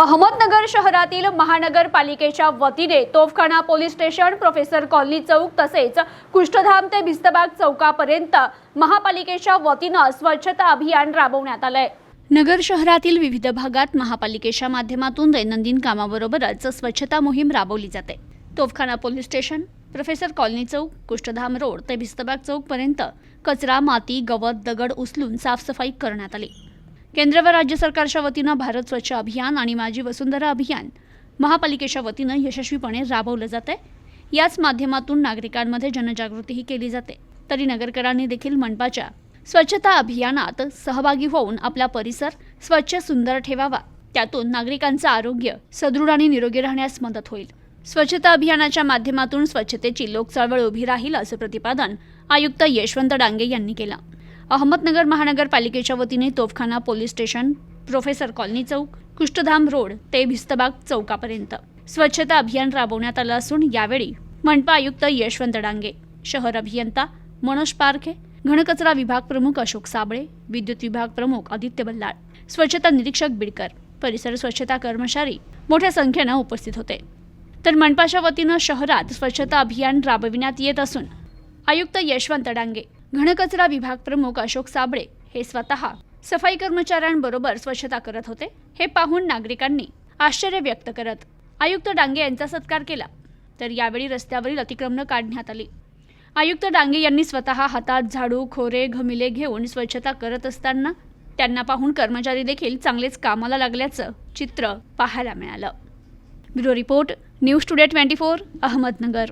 अहमदनगर शहरातील महानगरपालिकेच्या वतीने Tofkhana police station professor colony चौक तसेच कुष्ठधाम ते भिस्तबाग चौकापर्यंत महापालिकेच्या वतीनं स्वच्छता अभियान राबवण्यात आलंय. नगर शहरातील विविध भागात महापालिकेच्या माध्यमातून दैनंदिन कामाबरोबरच स्वच्छता मोहीम राबवली जाते. Tofkhana police station professor colony चौक कुष्ठधाम रोड ते भिस्तबाग चौकपर्यंत कचरा माती गवत दगड उचलून साफसफाई करण्यात आली. केंद्र व राज्य सरकारच्या वतीनं भारत स्वच्छ अभियान आणि माझी वसुंधरा अभियान महापालिकेच्या वतीनं यशस्वीपणे राबवलं जात आहे याच माध्यमातून नागरिकांमध्ये जनजागृतीही केली जाते. तरी नगरकरांनी देखील मनपाच्या स्वच्छता अभियानात सहभागी होऊन आपला परिसर स्वच्छ सुंदर ठेवावा. त्यातून नागरिकांचं आरोग्य सदृढ आणि निरोगी राहण्यास मदत होईल. स्वच्छता अभियानाच्या माध्यमातून स्वच्छतेची लोकचळवळ उभी राहील असं प्रतिपादन आयुक्त यशवंत डांगे यांनी केलं. अहमदनगर महानगरपालिकेच्या वतीने Tofkhana police station professor colony चौक कुष्ठधाम रोड ते भिस्तबाग चौकापर्यंत. स्वच्छता अभियान राबवण्यात आलं असून यावेळी मनपा आयुक्त यशवंत डांगे शहर अभियंता मनोज पारखे घनकचरा विभाग प्रमुख अशोक साबळे विद्युत विभाग प्रमुख आदित्य बल्लाळ स्वच्छता निरीक्षक बिडकर परिसर स्वच्छता कर्मचारी मोठ्या संख्येनं उपस्थित होते. तर मनपाच्या वतीनं शहरात स्वच्छता अभियान राबविण्यात येत असून आयुक्त यशवंत डांगे घनकचरा विभाग प्रमुख अशोक साबळे हे स्वतः सफाई कर्मचाऱ्यांबरोबर स्वच्छता करत होते हे पाहून नागरिकांनी आश्चर्य व्यक्त करत आयुक्त डांगे यांचा सत्कार केला. तर यावेळी रस्त्यावरील अतिक्रमणं काढण्यात आली. आयुक्त डांगे यांनी स्वतः हातात झाडू खोरे घमिले घेऊन स्वच्छता करत असताना त्यांना पाहून कर्मचारी देखील चांगलेच कामाला लागल्याचं चित्र पाहायला मिळालं. Bureau report news today twenty four Ahmednagar.